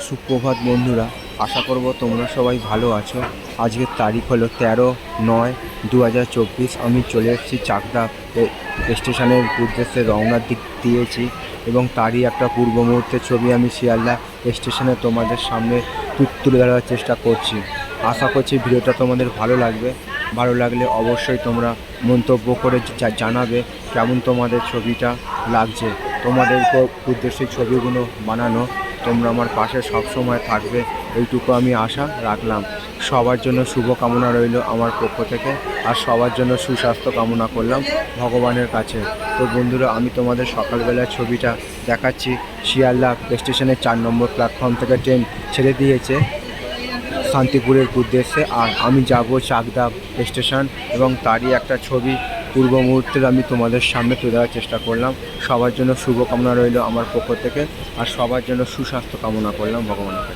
সুপ্রভাত বন্ধুরা, আশা করব তোমরা সবাই ভালো আছো। আজকের তারিখ হলো তেরো নয় দু আমি চলে এসেছি চাকদা স্টেশনের উদ্দেশ্যে রওনার দিক দিয়েছি এবং তারই একটা পূর্ব মুহূর্তের ছবি আমি শিয়ালদা স্টেশনে তোমাদের সামনে তুলে ধরার চেষ্টা করছি। আশা করছি ভিডিওটা তোমাদের ভালো লাগবে। ভালো লাগলে অবশ্যই তোমরা মন্তব্য করে জানাবে কেমন তোমাদের ছবিটা লাগছে। তোমাদের উ- উদ্দেশ্যে ছবিগুলো বানানো। তোমরা আমার পাশে সবসময় থাকবে। এইটুকু আমি আশা রাখলাম। সবার জন্য শুভ কামনা রইল আমার পক্ষ থেকে আর সবার জন্য সুস্বাস্থ্য কামনা করলাম ভগবানের কাছে। তো বন্ধুরা, আমি তোমাদের সকালবেলার ছবিটা দেখাচ্ছি। শিয়ালদা স্টেশনের চার নম্বর প্ল্যাটফর্ম থেকে ট্রেন ছেড়ে দিয়েছে শান্তিপুরের উদ্দেশ্যে। আর আমি যাব চাকদা স্টেশন এবং তারই একটা ছবি পূর্ব মুহূর্তের আমি তোমাদের সামনে তুলে দেওয়ার চেষ্টা করলাম। সবার জন্য শুভকামনা রইল আমার পক্ষ থেকে, আর সবার জন্য সুস্বাস্থ্য কামনা করলাম ভগবানের কাছে